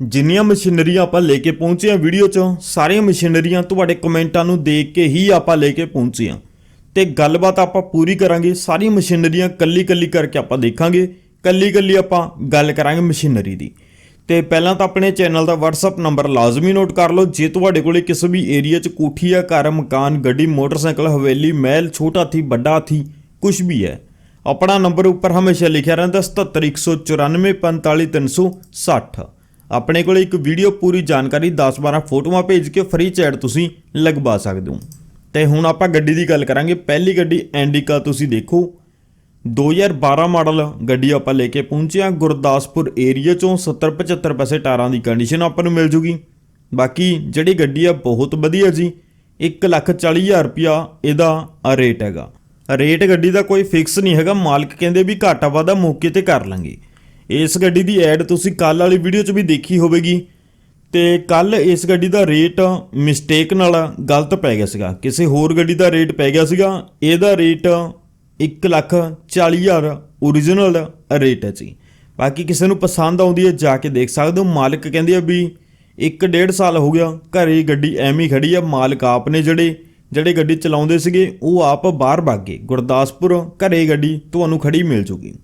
ਜਿੰਨੀਆਂ ਮਸ਼ੀਨਰੀਆਂ ਆਪਾਂ ਲੈ ਕੇ ਪਹੁੰਚੇ ਆ ਵੀਡੀਓ 'ਚ, ਸਾਰੀਆਂ ਮਸ਼ੀਨਰੀਆਂ ਤੁਹਾਡੇ ਕਮੈਂਟਾਂ ਨੂੰ ਦੇਖ ਕੇ ਹੀ ਆਪਾਂ ਲੈ ਕੇ ਪਹੁੰਚੇ ਆ। ਤੇ ਗੱਲਬਾਤ ਆਪਾਂ ਪੂਰੀ ਕਰਾਂਗੇ, ਸਾਰੀਆਂ ਮਸ਼ੀਨਰੀਆਂ ਕੱਲੀ ਕੱਲੀ ਕਰਕੇ ਆਪਾਂ ਦੇਖਾਂਗੇ ਕੱਲੀ ਕੱਲੀ ਆਪਾਂ ਗੱਲ ਕਰਾਂਗੇ ਮਸ਼ੀਨਰੀ ਦੀ। ਤੇ ਪਹਿਲਾਂ ਤਾਂ ਆਪਣੇ ਚੈਨਲ ਦਾ WhatsApp ਨੰਬਰ ਲਾਜ਼ਮੀ ਨੋਟ ਕਰ ਲਓ, ਜੇ ਤੁਹਾਡੇ ਕੋਲੇ ਕਿਸੇ ਵੀ ਏਰੀਆ 'ਚ ਕੋਠੀ ਆ, ਘਰ, ਮਕਾਨ, ਗੱਡੀ, ਮੋਟਰਸਾਈਕਲ, ਹਵੇਲੀ, ਮਹਿਲ, ਛੋਟਾ ਥੀ ਵੱਡਾ ਥੀ ਕੁਝ ਵੀ ਹੈ, ਆਪਣਾ ਨੰਬਰ ਉੱਪਰ ਹਮੇਸ਼ਾ ਲਿਖਿਆ ਰਹਿੰਦਾ 7714945360 ਆਪਣੇ ਕੋਲ ਇੱਕ ਵੀਡੀਓ ਪੂਰੀ ਜਾਣਕਾਰੀ 10-12 ਫੋਟੋਆਂ ਭੇਜ ਕੇ ਫ੍ਰੀ ਚੈਟ ਤੁਸੀਂ ਲਗਵਾ ਸਕਦੇ ਹੋ। ਤੇ ਹੁਣ ਆਪਾਂ ਗੱਡੀ ਦੀ ਗੱਲ ਕਰਾਂਗੇ। ਪਹਿਲੀ ਗੱਡੀ ਐਂਡਿਕਾ ਤੁਸੀਂ ਦੇਖੋ। 2012 ਮਾਡਲ ਗੱਡੀ ਆਪਾਂ ਲੈ ਕੇ ਪਹੁੰਚਿਆ ਗੁਰਦਾਸਪੁਰ ਏਰੀਆ ਚੋਂ 70-75 ਪੈਸੇ ਟਾਇਰਾਂ ਦੀ ਕੰਡੀਸ਼ਨ ਆਪਾਂ ਨੂੰ ਮਿਲ ਜੂਗੀ। ਬਾਕੀ ਜਿਹੜੀ ਗੱਡੀ ਆ ਬਹੁਤ ਵਧੀਆ ਜੀ। 140000 ਰੁਪਿਆ ਇਹਦਾ ਰੇਟ ਹੈਗਾ। ਰੇਟ ਗੱਡੀ ਦਾ ਕੋਈ ਫਿਕਸ ਨਹੀਂ ਹੈਗਾ। ਮਾਲਕ ਕਹਿੰਦੇ ਵੀ ਘਾਟਾ ਵਾਧਾ ਮੌਕੇ ਤੇ ਕਰ ਲਾਂਗੇ। ਇਸ ਗੱਡੀ ਦੀ ਐਡ ਤੁਸੀਂ ਕੱਲ ਵਾਲੀ ਵੀਡੀਓ 'ਚ ਵੀ ਦੇਖੀ ਹੋਵੇਗੀ। ਤੇ ਕੱਲ ਇਸ ਗੱਡੀ ਦਾ ਰੇਟ ਮਿਸਟੇਕ ਨਾਲ ਗਲਤ ਪੈ ਗਿਆ ਸੀਗਾ। ਕਿਸੇ ਹੋਰ ਗੱਡੀ ਦਾ ਰੇਟ ਪੈ ਗਿਆ ਸੀਗਾ। ਇਹਦਾ ਰੇਟ 140000 ਓਰੀਜਨਲ ਰੇਟ ਹੈ ਜੀ। ਬਾਕੀ ਕਿਸੇ ਨੂੰ ਪਸੰਦ ਆਉਂਦੀ ਹੈ, ਜਾ ਕੇ ਦੇਖ ਸਕਦੇ ਹੋ। ਮਾਲਕ ਕਹਿੰਦੇ ਆ ਵੀ 1.5 ਸਾਲ ਹੋ ਗਿਆ, ਘਰੇ ਗੱਡੀ ਐਵੇਂ ਹੀ ਖੜੀ ਆ। ਮਾਲਕ ਆਪ ਨੇ ਜਿਹੜੇ ਜਿਹੜੇ ਗੱਡੀ ਚਲਾਉਂਦੇ ਸੀਗੇ, ਉਹ ਆਪ ਬਾਹਰ ਭੱਗ ਗਏ। ਗੁਰਦਾਸਪੁਰ ਘਰੇ ਗੱਡੀ ਤੁਹਾਨੂੰ ਖੜੀ ਮਿਲ ਜੂਗੀ।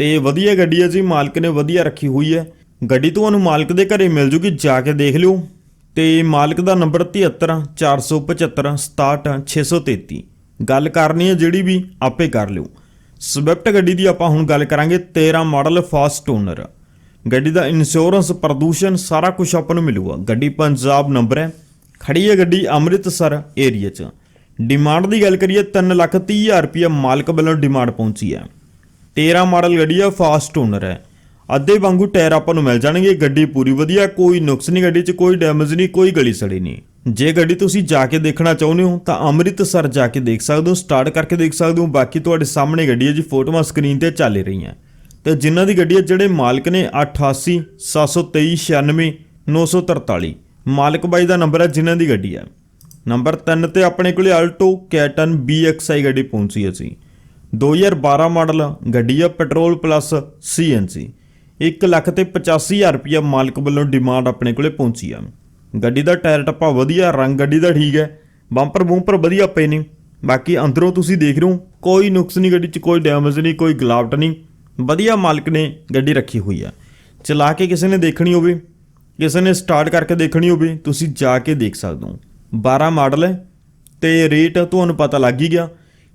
ਤੇ ਵਧੀਆ ਗੱਡੀ ਹੈ ਜੀ, ਮਾਲਕ ਨੇ ਵਧੀਆ ਰੱਖੀ ਹੋਈ ਹੈ। ਗੱਡੀ ਤੁਹਾਨੂੰ ਮਾਲਕ ਦੇ ਘਰੇ ਮਿਲ ਜੂਗੀ, ਜਾ ਕੇ ਦੇਖ ਲਿਓ। ਤੇ ਮਾਲਕ ਦਾ ਨੰਬਰ 73 475 67 633 ਗੱਲ ਕਰਨੀ ਹੈ ਜਿਹੜੀ ਵੀ ਆਪੇ ਕਰ ਲਿਓ। ਸਵਿਫਟ ਗੱਡੀ ਦੀ ਆਪਾਂ ਹੁਣ ਗੱਲ ਕਰਾਂਗੇ 13 ਮਾਡਲ ਫਾਸਟ ਓਨਰ। ਗੱਡੀ ਦਾ ਇੰਸ਼ੋਰੈਂਸ ਪ੍ਰਦੂਸ਼ਣ, ਸਾਰਾ ਕੁਝ ਆਪਾਂ ਨੂੰ ਮਿਲੂਗਾ। ਗੱਡੀ ਪੰਜਾਬ ਨੰਬਰ ਹੈ। ਖੜੀ ਹੈ ਗੱਡੀ ਅੰਮ੍ਰਿਤਸਰ ਏਰੀਆ 'ਚ। ਡਿਮਾਂਡ ਦੀ ਗੱਲ ਕਰੀਏ 330000 ਰੁਪਏ ਮਾਲਕ ਵੱਲੋਂ ਡਿਮਾਂਡ ਪਹੁੰਚੀ ਹੈ। 13 ਮਾਡਲ ਗੱਡੀ ਆ ਫਾਸਟ ਓਨਰ ਹੈ। ਅੱਧੇ ਵਾਂਗੂ ਟਾਇਰ ਆਪਾਂ ਨੂੰ ਮਿਲ ਜਾਣਗੇ, ਗੱਡੀ ਪੂਰੀ ਵਧੀਆ, ਕੋਈ ਨੁਕਸ ਨਹੀਂ ਗੱਡੀ 'ਚ, ਕੋਈ ਡੈਮੇਜ ਨਹੀਂ, ਕੋਈ ਗਲੀ ਸੜੀ ਨਹੀਂ। ਜੇ ਗੱਡੀ ਤੁਸੀਂ ਜਾ ਕੇ ਦੇਖਣਾ ਚਾਹੁੰਦੇ ਹੋ, ਤਾਂ ਅੰਮ੍ਰਿਤਸਰ ਜਾ ਕੇ ਦੇਖ ਸਕਦੇ ਹੋ ਸਟਾਰਟ ਕਰਕੇ ਦੇਖ ਸਕਦੇ ਹੋ, ਬਾਕੀ ਤੁਹਾਡੇ ਸਾਹਮਣੇ ਗੱਡੀ ਹੈ ਜੀ, ਫੋਟੋਆਂ ਸਕਰੀਨ ਤੇ ਚੱਲ ਰਹੀਆਂ। ਤੇ ਜਿਨ੍ਹਾਂ ਦੀ ਗੱਡੀ ਹੈ, ਜਿਹੜੇ ਮਾਲਕ ਨੇ 88 723 943 ਮਾਲਕ ਬਾਈ ਦਾ ਨੰਬਰ ਹੈ ਜਿਨ੍ਹਾਂ ਦੀ ਗੱਡੀ ਹੈ। ਨੰਬਰ 3 ਤੇ ਆਪਣੇ ਕੋਲੇ ਆਲਟੋ ਕੈਟਨ BXI ਗੱਡੀ ਪਹੁੰਚੀ ਅਸੀਂ 2012 ਮਾਡਲ ਗੱਡੀ ਆ ਪੈਟਰੋਲ ਪਲੱਸ ਸੀਐਨਸੀ 1 ਲੱਖ ਤੇ 85000 ਰੁਪਇਆ ਮਾਲਕ ਵੱਲੋਂ ਡਿਮਾਂਡ ਆਪਣੇ ਕੋਲੇ ਪਹੁੰਚੀ ਆ। ਗੱਡੀ ਦਾ ਟਾਇਰ ਟੱਪਾ ਵਧੀਆ, ਰੰਗ ਗੱਡੀ ਦਾ ਠੀਕ ਹੈ ਬੰਪਰ ਬੂੰਪਰ ਵਧੀਆ ਪਏ ਨੇ। ਬਾਕੀ ਅੰਦਰੋਂ ਤੁਸੀਂ ਦੇਖ ਰਹੇ ਹੋ, ਕੋਈ ਨੁਕਸ ਨਹੀਂ ਗੱਡੀ 'ਚ, ਕੋਈ ਡੈਮੇਜ ਨਹੀਂ, ਕੋਈ ਗਲਾਵਟ ਨਹੀਂ। ਵਧੀਆ ਮਾਲਕ ਨੇ ਗੱਡੀ ਰੱਖੀ ਹੋਈ ਆ। ਚਲਾ ਕੇ ਕਿਸੇ ਨੇ ਦੇਖਣੀ ਹੋਵੇ, ਕਿਸੇ ਨੇ ਸਟਾਰਟ ਕਰਕੇ ਦੇਖਣੀ ਹੋਵੇ, ਤੁਸੀਂ ਜਾ ਕੇ ਦੇਖ ਸਕਦੇ ਹੋ। 12 ਮਾਡਲ ਹੈ ਤੇ ਰੇਟ ਤੁਹਾਨੂੰ ਪਤਾ ਲੱਗ ਹੀ ਗਿਆ।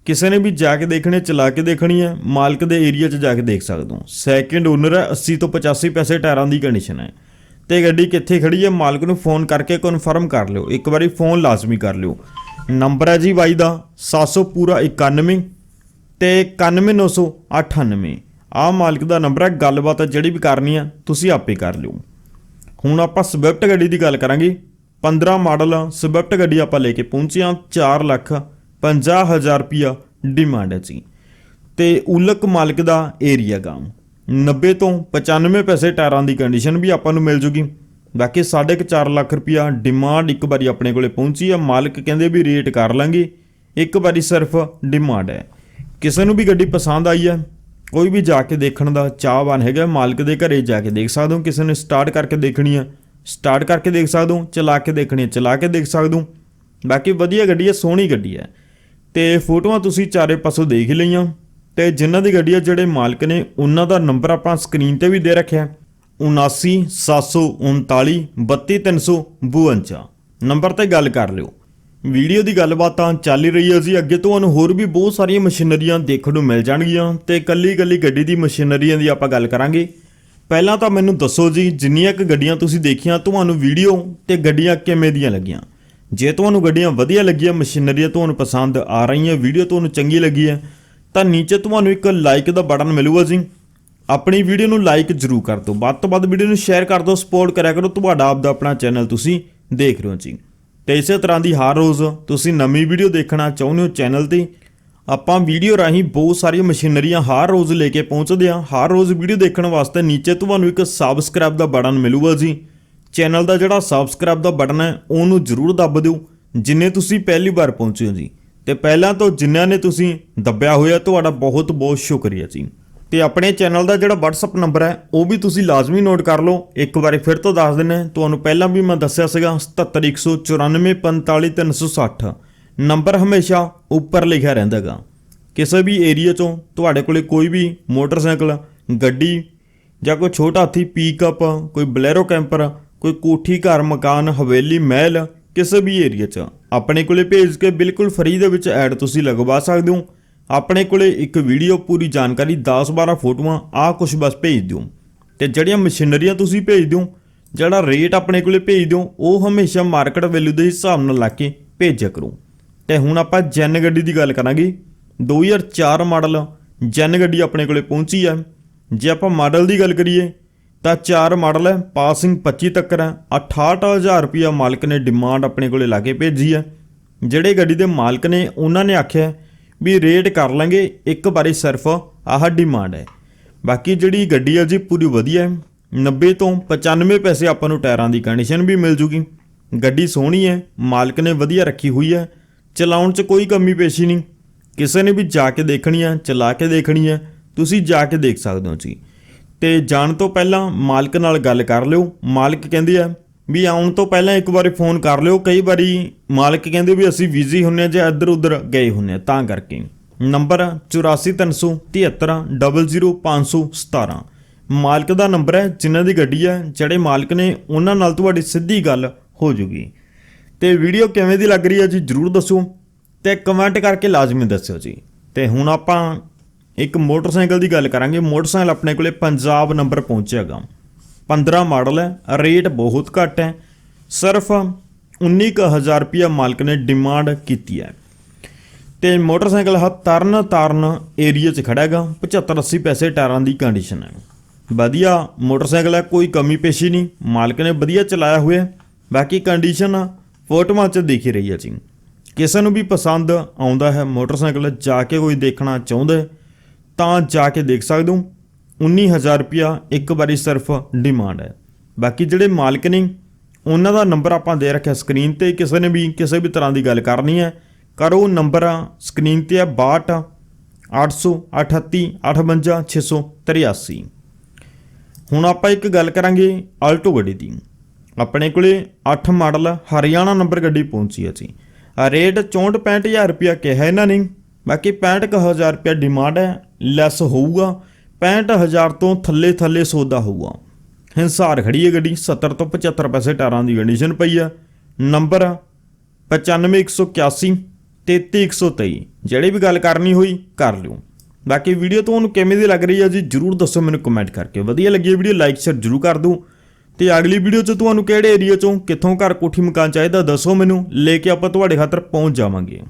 ਕਿਸੇ ਨੇ ਵੀ ਜਾ ਕੇ ਦੇਖਣੇ, ਚਲਾ ਕੇ ਦੇਖਣੀ ਹੈ, ਮਾਲਕ ਦੇ ਏਰੀਆ 'ਚ ਜਾ ਕੇ ਦੇਖ ਸਕਦੇ ਹੋ। ਸੈਕਿੰਡ ਓਨਰ ਹੈ 80 ਤੋਂ 85 ਪੈਸੇ ਟਾਇਰਾਂ ਦੀ ਕੰਡੀਸ਼ਨ ਹੈ। ਤੇ ਗੱਡੀ ਕਿੱਥੇ ਖੜੀ ਹੈ, ਮਾਲਕ ਨੂੰ ਫੋਨ ਕਰਕੇ ਕਨਫਰਮ ਕਰ ਲਿਓ। ਇੱਕ ਵਾਰੀ ਫੋਨ ਲਾਜ਼ਮੀ ਕਰ ਲਿਓ। ਨੰਬਰ ਹੈ ਜੀ ਬਾਈ ਦਾ 700 ਪੂਰਾ 91 ਤੇ 91998 ਆਹ ਮਾਲਕ ਦਾ ਨੰਬਰ ਹੈ, ਗੱਲਬਾਤ ਜਿਹੜੀ ਵੀ ਕਰਨੀ ਹੈ, ਤੁਸੀਂ ਆਪੇ ਕਰ ਲਿਓ। ਹੁਣ ਆਪਾਂ ਸਵਿਫਟ ਗੱਡੀ ਦੀ ਗੱਲ ਕਰਾਂਗੇ। 15 ਮਾਡਲ ਸਵਿਫਟ ਗੱਡੀ ਆਪਾਂ ਲੈ ਕੇ ਪਹੁੰਚੇ ਹਾਂ 4 ਲੱਖ 50000 ਰੁਪਿਆ ਡਿਮਾਂਡ ਹੈ ਜੀ। ਤੇ ਉਲਕ ਮਾਲਕ ਦਾ ਏਰੀਆ ਗਾਮ 90 ਤੋਂ 95 ਪੈਸੇ ਟਾਇਰਾਂ ਦੀ ਕੰਡੀਸ਼ਨ ਵੀ ਆਪਾਂ ਨੂੰ ਮਿਲ ਜੂਗੀ। ਬਾਕੀ 4.5 ਲੱਖ ਰੁਪਿਆ ਡਿਮਾਂਡ ਇੱਕ ਵਾਰੀ ਆਪਣੇ ਕੋਲੇ ਪਹੁੰਚੀ ਆ ਮਾਲਕ ਕਹਿੰਦੇ ਵੀ ਰੇਟ ਕਰ ਲਾਂਗੇ। ਇੱਕ ਵਾਰੀ ਸਿਰਫ ਡਿਮਾਂਡ ਹੈ। ਕਿਸੇ ਨੂੰ ਵੀ ਗੱਡੀ ਪਸੰਦ ਆਈ ਹੈ, ਕੋਈ ਵੀ ਜਾ ਕੇ ਦੇਖਣ ਦਾ ਚਾਹਵਾਨ ਹੈਗਾ, ਮਾਲਕ ਦੇ ਘਰੇ ਜਾ ਕੇ ਦੇਖ ਸਕਦੇ ਹੋ। ਕਿਸੇ ਨੇ ਸਟਾਰਟ ਕਰਕੇ ਦੇਖਣੀ ਹੈ ਸਟਾਰਟ ਕਰਕੇ ਦੇਖ ਸਕਦੇ ਹੋ। ਚਲਾ ਕੇ ਦੇਖਣੀ ਹੈ, ਚਲਾ ਕੇ ਦੇਖ ਸਕਦੇ ਹੋ। ਬਾਕੀ ਵਧੀਆ ਗੱਡੀ ਹੈ, ਸੋਹਣੀ ਗੱਡੀ ਹੈ। ਤੇ ਫੋਟੋਆਂ ਤੁਸੀਂ ਚਾਰੇ ਪਾਸੋਂ ਦੇਖ ਲਈਆਂ। ਤੇ ਜਿਨ੍ਹਾਂ ਦੀ ਗੱਡੀ ਹੈ ਜਿਹੜੇ ਮਾਲਕ ਨੇ, ਉਹਨਾਂ ਦਾ ਨੰਬਰ ਆਪਾਂ ਸਕਰੀਨ ਤੇ ਵੀ ਦੇ ਰੱਖਿਆ। 79739 32352 ਨੰਬਰ ਤੇ ਗੱਲ ਕਰ ਲਿਓ। ਵੀਡੀਓ ਦੀ ਗੱਲਬਾਤ ਤਾਂ ਚੱਲ ਰਹੀ ਹੈ ਜੀ। ਅੱਗੇ ਤੁਹਾਨੂੰ ਹੋਰ ਵੀ ਬਹੁਤ ਸਾਰੀਆਂ ਮਸ਼ੀਨਰੀਆਂ ਦੇਖਣ ਨੂੰ ਮਿਲ ਜਾਣਗੀਆਂ। ਤੇ ਕੱਲੀ ਕੱਲੀ ਗੱਡੀ ਦੀ ਮਸ਼ੀਨਰੀਆਂ ਦੀ ਆਪਾਂ ਗੱਲ ਕਰਾਂਗੇ। ਪਹਿਲਾਂ ਤਾਂ ਮੈਨੂੰ ਦੱਸੋ ਜੀ, ਜਿੰਨੀਆਂ ਕੁ ਗੱਡੀਆਂ ਤੁਸੀਂ ਦੇਖੀਆਂ, ਤੁਹਾਨੂੰ ਵੀਡੀਓ ਤੇ ਗੱਡੀਆਂ ਕਿਵੇਂ ਦੀਆਂ ਲੱਗੀਆਂ? ਜੇ ਤੁਹਾਨੂੰ ਗੱਡੀਆਂ ਵਧੀਆ ਲੱਗੀਆਂ, ਮਸ਼ੀਨਰੀਆਂ ਤੁਹਾਨੂੰ ਪਸੰਦ ਆ ਰਹੀਆਂ, ਵੀਡੀਓ ਤੁਹਾਨੂੰ ਚੰਗੀ ਲੱਗੀ ਹੈ, ਤਾਂ ਨੀਚੇ ਤੁਹਾਨੂੰ ਇੱਕ ਲਾਈਕ ਦਾ ਬਟਨ ਮਿਲੂਗਾ ਜੀ। ਆਪਣੀ ਵੀਡੀਓ ਨੂੰ ਲਾਈਕ ਜ਼ਰੂਰ ਕਰ ਦਿਓ। ਵੱਧ ਤੋਂ ਵੱਧ ਵੀਡੀਓ ਨੂੰ ਸ਼ੇਅਰ ਕਰ ਦਿਓ ਸਪੋਰਟ ਕਰਿਆ ਕਰੋ। ਤੁਹਾਡਾ ਆਪ ਦਾ ਆਪਣਾ ਚੈਨਲ ਤੁਸੀਂ ਦੇਖ ਰਹੇ ਹੋ ਜੀ। ਤੇ ਇਸੇ ਤਰ੍ਹਾਂ ਦੀ ਹਰ ਰੋਜ਼ ਤੁਸੀਂ ਨਵੀਂ ਵੀਡੀਓ ਦੇਖਣਾ ਚਾਹੁੰਦੇ ਹੋ ਚੈਨਲ ਤੇ, ਆਪਾਂ ਵੀਡੀਓ ਰਾਹੀਂ ਬਹੁਤ ਸਾਰੀਆਂ ਮਸ਼ੀਨਰੀਆਂ ਹਰ ਰੋਜ਼ ਲੈ ਕੇ ਪਹੁੰਚਦੇ ਹਾਂ। ਹਰ ਰੋਜ਼ ਵੀਡੀਓ ਦੇਖਣ ਵਾਸਤੇ ਨੀਚੇ ਤੁਹਾਨੂੰ ਇੱਕ ਸਬਸਕ੍ਰਾਈਬ ਦਾ ਬਟਨ ਮਿਲੂਗਾ ਜੀ। ਚੈਨਲ ਦਾ ਜਿਹੜਾ ਸਬਸਕ੍ਰਾਈਬ ਦਾ ਬਟਨ ਹੈ, ਉਹਨੂੰ ਜ਼ਰੂਰ ਦੱਬ ਦਿਓ, ਜਿੰਨੇ ਤੁਸੀਂ ਪਹਿਲੀ ਵਾਰ ਪਹੁੰਚੇ ਹੋ ਜੀ। ਤੇ ਪਹਿਲਾਂ ਤੋਂ ਜਿਨ੍ਹਾਂ ਨੇ ਤੁਸੀਂ ਦੱਬਿਆ ਹੋਇਆ, ਤੁਹਾਡਾ ਬਹੁਤ ਬਹੁਤ ਸ਼ੁਕਰੀਆ ਜੀ। ਤੇ ਆਪਣੇ ਚੈਨਲ ਦਾ ਜਿਹੜਾ WhatsApp ਨੰਬਰ ਹੈ, ਉਹ ਵੀ ਤੁਸੀਂ ਲਾਜ਼ਮੀ ਨੋਟ ਕਰ ਲਓ। ਇੱਕ ਵਾਰੀ ਫਿਰ ਤੋਂ ਦੱਸ ਦਿੰਨੇ ਤੁਹਾਨੂੰ ਪਹਿਲਾਂ ਵੀ ਮੈਂ ਦੱਸਿਆ ਸੀਗਾ 7714945360 ਨੰਬਰ ਹਮੇਸ਼ਾ ਉੱਪਰ ਲਿਖਿਆ ਰਹਿੰਦਾਗਾ ਕਿਸੇ ਵੀ ਏਰੀਆ ਚੋਂ ਤੁਹਾਡੇ ਕੋਲੇ ਕੋਈ ਵੀ ਮੋਟਰਸਾਈਕਲ, ਗੱਡੀ ਜਾਂ ਕੋਈ ਛੋਟਾ ਹਾਥੀ ਪੀਕਅਪ ਕੋਈ ਬਲੈਰੋ ਕੈਂਪਰ ਕੋਈ ਕੋਠੀ, ਘਰ, ਮਕਾਨ, ਹਵੇਲੀ, ਮਹਿਲ, ਕਿਸੇ ਵੀ ਏਰੀਆ 'ਚ। ਆਪਣੇ ਕੋਲੇ ਭੇਜ ਕੇ ਬਿਲਕੁਲ ਫ੍ਰੀ ਦੇ ਵਿੱਚ ਐਡ ਤੁਸੀਂ ਲਗਵਾ ਸਕਦੇ ਹੋ। ਆਪਣੇ ਕੋਲੇ ਇੱਕ ਵੀਡੀਓ ਪੂਰੀ ਜਾਣਕਾਰੀ 10-12 ਫੋਟੋਆਂ, ਆਹ ਕੁਝ ਬਸ ਭੇਜ ਦਿਓ। ਤੇ ਜਿਹੜੀਆਂ ਮਸ਼ੀਨਰੀਆਂ ਤੁਸੀਂ ਭੇਜ ਦਿਓ, ਜਿਹੜਾ ਰੇਟ ਆਪਣੇ ਕੋਲੇ ਭੇਜ ਦਿਓ, ਉਹ ਹਮੇਸ਼ਾ ਮਾਰਕੀਟ ਵੈਲਿਊ ਦੇ ਹਿਸਾਬ ਨਾਲ ਲਾ ਕੇ ਭੇਜਿਆ ਕਰੋ। ਤੇ ਹੁਣ ਆਪਾਂ ਜੈਨ ਗੱਡੀ ਦੀ ਗੱਲ ਕਰਾਂਗੇ। 2004 ਮਾਡਲ ਜੈਨ ਗੱਡੀ ਆਪਣੇ ਕੋਲੇ ਪਹੁੰਚੀ ਹੈ ਜੇ ਆਪਾਂ ਮਾਡਲ ਦੀ ਗੱਲ ਕਰੀਏ ਤਾਂ ਚਾਰ ਮਾਡਲ ਹੈ, ਪਾਸਿੰਗ 25 ਤੱਕ ਹੈ 68000 ਰੁਪਿਆ ਮਾਲਕ ਨੇ ਡਿਮਾਂਡ ਆਪਣੇ ਕੋਲੇ ਲਾ ਕੇ ਭੇਜੀ ਹੈ। ਜਿਹੜੇ ਗੱਡੀ ਦੇ ਮਾਲਕ ਨੇ, ਉਹਨਾਂ ਨੇ ਆਖਿਆ ਵੀ ਰੇਟ ਕਰ ਲਾਂਗੇ, ਇੱਕ ਵਾਰੀ ਸਿਰਫ ਆਹ ਡਿਮਾਂਡ ਹੈ। ਬਾਕੀ ਜਿਹੜੀ ਗੱਡੀ ਹੈ ਜੀ, ਪੂਰੀ ਵਧੀਆ ਹੈ। 90 ਤੋਂ 95 ਪੈਸੇ ਆਪਾਂ ਨੂੰ ਟਾਇਰਾਂ ਦੀ ਕੰਡੀਸ਼ਨ ਵੀ ਮਿਲ ਜੂਗੀ। ਗੱਡੀ ਸੋਹਣੀ ਹੈ, ਮਾਲਕ ਨੇ ਵਧੀਆ ਰੱਖੀ ਹੋਈ ਹੈ। ਚਲਾਉਣ 'ਚ ਕੋਈ ਕਮੀ ਪੇਸ਼ੀ ਨਹੀਂ। ਕਿਸੇ ਨੇ ਵੀ ਜਾ ਕੇ ਦੇਖਣੀ ਹੈ, ਚਲਾ ਕੇ ਦੇਖਣੀ ਹੈ। ਤੁਸੀਂ ਜਾ ਕੇ ਦੇਖ ਸਕਦੇ ਹੋ ਜੀ। ਤੇ ਜਾਣ ਤੋਂ ਪਹਿਲਾਂ ਮਾਲਕ ਨਾਲ ਗੱਲ ਕਰ ਲਿਓ। ਮਾਲਕ ਕਹਿੰਦੇ ਆ ਵੀ ਆਉਣ ਤੋਂ ਪਹਿਲਾਂ ਇੱਕ ਵਾਰੀ ਫੋਨ ਕਰ ਲਿਓ। ਕਈ ਵਾਰੀ ਮਾਲਕ ਕਹਿੰਦੇ ਵੀ ਅਸੀਂ ਬਿਜ਼ੀ ਹੁੰਨੇ ਆ ਜਾਂ ਇੱਧਰ ਉੱਧਰ ਗਏ ਹੁੰਨੇ ਆ ਤਾਂ ਕਰਕੇ। ਨੰਬਰ 8430700517 ਮਾਲਕ ਦਾ ਨੰਬਰ ਹੈ, ਜਿਨ੍ਹਾਂ ਦੀ ਗੱਡੀ ਹੈ, ਜਿਹੜੇ ਮਾਲਕ ਨੇ ਉਹਨਾਂ ਨਾਲ ਤੁਹਾਡੀ ਸਿੱਧੀ ਗੱਲ ਹੋ ਜੂਗੀ। ਤੇ ਵੀਡੀਓ ਕਿਵੇਂ ਦੀ ਲੱਗ ਰਹੀ ਹੈ ਜੀ, ਜਰੂਰ ਦੱਸੋ। ਤੇ ਕਮੈਂਟ ਕਰਕੇ ਲਾਜ਼ਮੀ ਦੱਸਿਓ ਜੀ। ਤੇ ਹੁਣ ਆਪਾਂ ਇੱਕ ਮੋਟਰਸਾਈਕਲ ਦੀ ਗੱਲ ਕਰਾਂਗੇ। ਮੋਟਰਸਾਈਕਲ ਆਪਣੇ ਕੋਲੇ ਪੰਜਾਬ ਨੰਬਰ ਪਹੁੰਚਿਆਗਾ 15 ਮਾਡਲ ਹੈ, ਰੇਟ ਬਹੁਤ ਘੱਟ ਹੈ। ਸਿਰਫ 19000 ਰੁਪਇਆ ਮਾਲਕ ਨੇ ਡਿਮਾਂਡ ਕੀਤੀ ਹੈ। ਤੇ ਮੋਟਰਸਾਈਕਲ ਹ ਤਰਨ ਤਾਰਨ ਏਰੀਆ 'ਚ ਖੜਾ ਹੈਗਾ। 75 80 ਪੈਸੇ ਟਾਇਰਾਂ ਦੀ ਕੰਡੀਸ਼ਨ ਹੈ। ਵਧੀਆ ਮੋਟਰਸਾਈਕਲ ਹੈ, ਕੋਈ ਕਮੀ ਪੇਸ਼ੀ ਨਹੀਂ। ਮਾਲਕ ਨੇ ਵਧੀਆ ਚਲਾਇਆ ਹੋਇਆ ਬਾਕੀ ਕੰਡੀਸ਼ਨ ਫੋਟੋਆਂ 'ਚ ਦਿਖ ਰਹੀ ਹੈ ਜੀ। ਕਿਸੇ ਨੂੰ ਵੀ ਪਸੰਦ ਆਉਂਦਾ ਹੈ ਮੋਟਰਸਾਈਕਲ, ਜਾ ਕੇ ਕੋਈ ਦੇਖਣਾ ਚਾਹੁੰਦਾ ਤਾਂ ਜਾ ਕੇ ਦੇਖ ਸਕਦੇ ਹੋ। 19000 ਰੁਪਇਆ ਇੱਕ ਵਾਰੀ ਸਿਰਫ ਡਿਮਾਂਡ ਹੈ। ਬਾਕੀ ਜਿਹੜੇ ਮਾਲਕ ਨੇ, ਉਹਨਾਂ ਦਾ ਨੰਬਰ ਆਪਾਂ ਦੇ ਰੱਖਿਆ ਸਕਰੀਨ ਤੇ। ਕਿਸੇ ਨੇ ਵੀ ਕਿਸੇ ਵੀ ਤਰ੍ਹਾਂ ਦੀ ਗੱਲ ਕਰਨੀ ਹੈ, ਕਰੋ ਨੰਬਰ ਸਕਰੀਨ ਤੇ ਹੈ 62 838 58 683 ਹੁਣ ਆਪਾਂ ਇੱਕ ਗੱਲ ਕਰਾਂਗੇ ਆਲਟੋ ਗੱਡੀ ਦੀ। ਆਪਣੇ ਕੋਲੇ 8 ਮਾਡਲ ਹਰਿਆਣਾ ਨੰਬਰ ਗੱਡੀ ਪਹੁੰਚੀ ਹੈ ਜੀ। ਰੇਟ 64 65000 ਰੁਪਇਆ ਕਿਹਾ ਇਹਨਾਂ ਨੇ। ਬਾਕੀ 65000 ਰੁਪਇਆ ਡਿਮਾਂਡ ਹੈ ਲੈਸ ਹੋਊਗਾ 65000 ਤੋਂ ਥੱਲੇ ਥੱਲੇ ਸੌਦਾ ਹੋਊਗਾ। ਹਿੰਸਾਰ ਖੜੀ ਹੈ ਗੱਡੀ 70 ਤੋਂ 75 ਪੈਸੇ ਟਾਇਰਾਂ ਦੀ ਕੰਡੀਸ਼ਨ ਪਈ ਆ। ਨੰਬਰ 95181 33123 ਜਿਹੜੇ ਵੀ ਗੱਲ ਕਰਨੀ ਹੋਈ ਕਰ ਲਿਓ। ਬਾਕੀ ਵੀਡੀਓ ਤੁਹਾਨੂੰ ਕਿਵੇਂ ਦੀ ਲੱਗ ਰਹੀ ਹੈ ਜੀ, ਜਰੂਰ ਦੱਸੋ ਮੈਨੂੰ ਕਮੈਂਟ ਕਰਕੇ। ਵਧੀਆ ਲੱਗੀ ਵੀਡੀਓ ਲਾਈਕ ਸ਼ੇਅਰ ਜਰੂਰ ਕਰ ਦਿਓ। ਤੇ ਅਗਲੀ ਵੀਡੀਓ 'ਚ ਤੁਹਾਨੂੰ ਕਿਹੜੇ ਏਰੀਆ 'ਚੋਂ ਕਿੱਥੋਂ ਘਰ ਕੋਠੀ ਮਕਾਨ ਚਾਹੀਦਾ ਦੱਸੋ ਮੈਨੂੰ, ਲੈ ਕੇ ਆਪਾਂ ਤੁਹਾਡੇ ਖਾਤਰ ਪਹੁੰਚ ਜਾਵਾਂਗੇ।